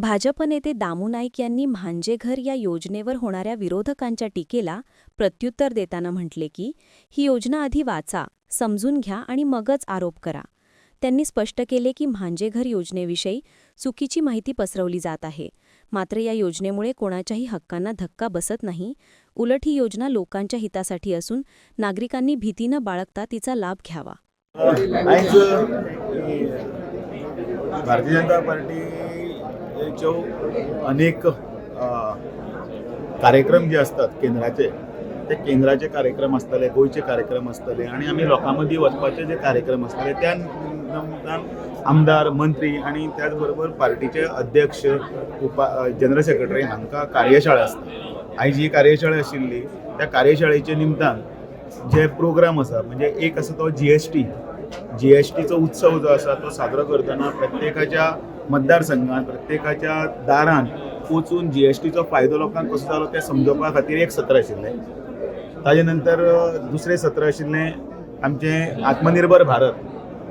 भाजप नेते दामू नाईक यांनी म्हांजेघर या योजनेवर होणाऱ्या विरोधकांच्या टीकेला प्रत्युत्तर देताना म्हटले की ही योजना आधी वाचा समजून घ्या आणि मगच आरोप करा त्यांनी स्पष्ट केले की म्हांजेघर योजनेविषयी चुकीची माहिती पसरवली जात आहे. मात्र या योजनेमुळे कोणाच्याही हक्कांना धक्का बसत नाही. उलट ही योजना लोकांच्या हितासाठी असून नागरिकांनी भीती न बाळगता तिचा लाभ घ्यावा. भारतीय जनता जो अनेक कार्यक्रम जे असतात केंद्राचे ते केंद्राचे कार्यक्रम असतले गोंयचे कार्यक्रम असतले आणि आमी लोकां मदीं वचपाचे जे कार्यक्रम असतले त्या निमतान आमदार मंत्री आणि त्याच बरोबर पार्टीचे अध्यक्ष उपा जनरल सेक्रेटरी हांकां कार्यशाळा आसता आयज ही कार्यशाळा आशिल्ली त्या कार्यशाळेचे निमतान जे प्रोग्राम आसा म्हणजे एक आसा तो G S T G S टीचो उत्सव जो आसा तो साजरो करतना प्रत्येकाच्या मतदारसंघात प्रत्येकाच्या दारान वचून जी एस टीचो फायदो लोकांक कसो जालो तें समजोवपा खातीर एक सत्र आशिल्लें. ताजे नंतर दुसरें सत्र आशिल्लें आमचें आत्मनिर्भर भारत.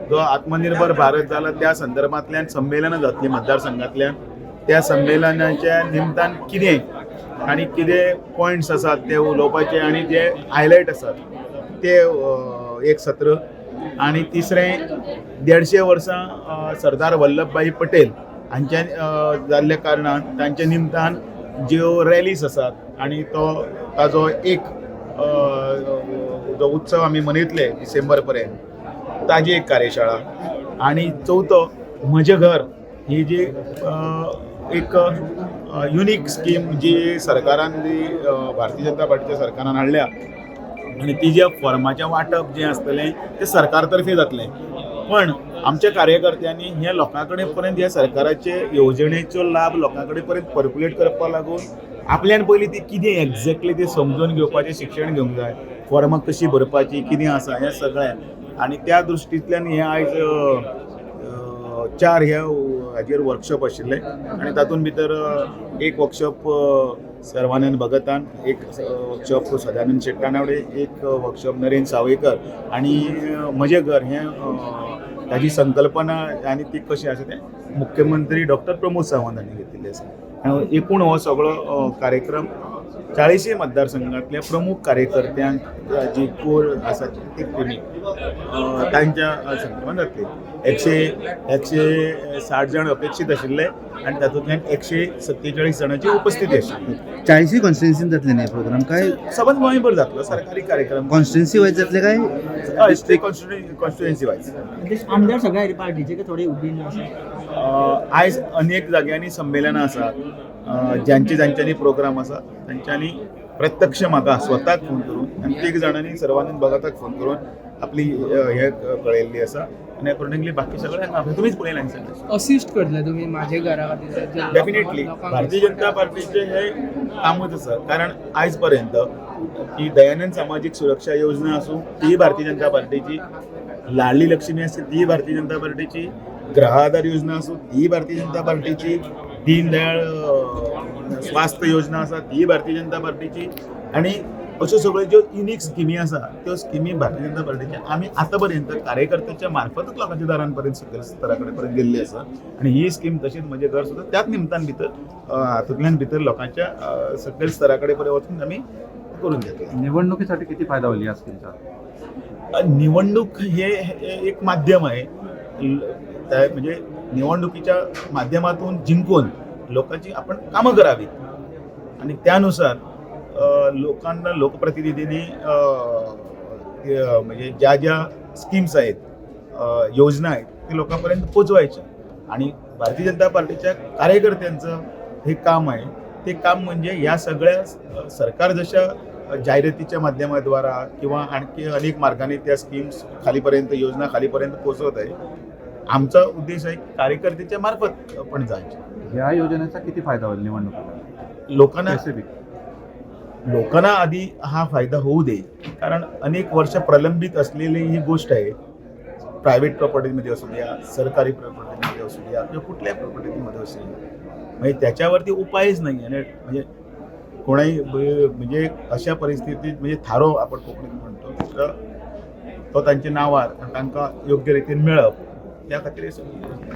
जो आत्मनिर्भर भारत जाला त्या संदर्भांतल्यान संमेलनां जातलीं मतदारसंघांतल्यान. त्या संमेलनाच्या निमतान कितें आनी कितें पॉयंट्स आसात ते उलोवपाचे आनी जे हायलायट आसात ते एक सत्र. आनी तिसरें देडशे वर्सां सरदार वल्लभभाई पटेल हांच्या जाल्ल्या कारणान तांचे निमतान ज्यो रॅलीज आसात आनी तो ताजो एक जो उत्सव आमी मनयतले डिसेंबर पर्यंत ताजी एक कार्यशाळा. आणि चवथो म्हजें घर ही जी एक युनीक स्कीम जी सरकारान जी भारतीय जनता पार्टीच्या सरकारान हाडल्या आणि ती जे फॉर्माचें वांटप जें आसतलें तें सरकार तर्फे जातलें. पण आमच्या कार्यकर्त्यांनी हे लोकां कडेन पर्यंत ह्या सरकाराचे येवजणेचो लाभ लोकां कडेन पर्यंत पर्क्युलेट करपाक लागून आपल्यान पयलीं ती कितें एक्झॅक्टली ती समजून घेवपाचें शिक्षण घेवंक जाय फॉर्मां कशी भरपाची कितें आसा हें सगळें आनी त्या दृश्टींतल्यान हें आयज चार हे हाजेर वर्कशॉप आशिल्ले आनी तातूंत भितर एक वर्कशॉप सर्वानंद भगतान एक वर्कशॉप सदानंद शेट्टानावडे एक वर्कशॉप नरेंद्र सावयकर आनी म्हजें घर हें ताजी संकल्पना आनी ती कशी आसा तें मुख्यमंत्री डॉक्टर प्रमोद सावंत हांणी घेतिल्ली आसा एकूण हो सगळो कार्यक्रम चाळीसय मतदारसंघातल्या प्रमुख कार्यकर्त्यांक जी कोर आसा ती अ, तांच्या संदर्भात जातली एकशे एकशे साठ जण अपेक्षीत आशिल्ले आनी तातूंतल्यान एकशे सत्तेचाळीस जणांची उपस्थिती आशिल्ली चाळीसही कॉन्स्टिट्युन्सीन जातले न्ही प्रोग्राम काय? सबंद गोंयभर जातलो सरकारी कार्यक्रम. कॉन्स्टिट्युन्सी वायज जातले काय? कॉन्स्टिट्युएन्सी वायज म्हणजे आमदार सगळ्या पार्टीचे थोडे असे आयज अनेक जाग्यांनी संमेलनां आसात ज्यांचे ज्यांच्यांनी प्रोग्राम आसा तांच्यांनी प्रत्यक्ष म्हाका स्वताक फोन करून आनी तिग जाणांनी सर्वानंद भगताक फोन करून आपली हे कळयल्ली आसा आनी अकॉर्डिंगली बाकी सगळ्यांक हांवें तुमीच पळयलां हांगा सगळें असिस्ट करतले तुम्ही माझे घरा खातीर डेफिनेटली भारतीय जनता पार्टीचे हे कामच आसा कारण आयज पर्यंत ही दयानंद सामाजीक सुरक्षा योजना आसूं ती भारतीय जनता पार्टीची लाडली लक्ष्मी आसूं ती भारतीय जनता पार्टीची ग्रह आधार योजना आसूं ती भारतीय जनता पार्टीची दीनदयाळ अ, स्वास्थ्य योजना आसा ती भारतीय जनता पार्टीची. आणि अश्यो सगळ्यो ज्यो युनीक स्किमी आसा त्यो स्किमी भारतीय जनता पार्टीच्या आमी आतां पर्यंत कार्यकर्त्याच्या मार्फतच लोकांच्या दारांपर्यंत सकयल स्तरा कडेन पर्यंत गेल्ली आसा आणि ही स्कीम तशीच म्हणजे घर सुद्धा त्याच निमतान भितर हातूंतल्यान भितर लोकांच्या सकयल स्तरा कडेन पर्यंत वचून आमी करून घेतले. निवडणुकीसाठी किती फायदा होईल या स्कीमचा निवडणूक हे एक माध्यम आहे. म्हणजे निवडणुकीच्या माध्यमातून जिंकून लोकांची आपण कामं करावीत. आणि त्यानुसार लोकांना लोकप्रतिनिधींनी म्हणजे ज्या ज्या स्कीम्स आहेत योजना आहेत ते लोकांपर्यंत पोचवायच्या. आणि भारतीय जनता पार्टीच्या कार्यकर्त्यांचं हे काम आहे ते काम म्हणजे या सगळ्या सरकार जशा जाहिरातीच्या माध्यमाद्वारा किंवा आणखी अनेक मार्गाने त्या स्कीम्स खालीपर्यंत योजना खालीपर्यंत पोचवत आहे आमचा उद्देश आहे की कार्यकर्त्याच्या मार्फत पण जायचे. या योजनेचा किती फायदा होईल निवडणुकीला? लोकांना लोकांना आधी हा फायदा होऊ दे. कारण अनेक वर्ष प्रलंबित असलेली ही गोष्ट आहे. प्रायव्हेट प्रॉपर्टीमध्ये असू द्या सरकारी प्रॉपर्टीमध्ये असू द्या किंवा कुठल्याही प्रॉपर्टीमध्ये असू द्या. म्हणजे त्याच्यावरती उपायच नाही आणि म्हणजे कोणाही म्हणजे अशा परिस्थितीत म्हणजे थारो आपण कोंकणीत म्हणतो तर तो तांचे नांवार तांकां योग्य रितीन मेळप त्या खातीर हे सगळी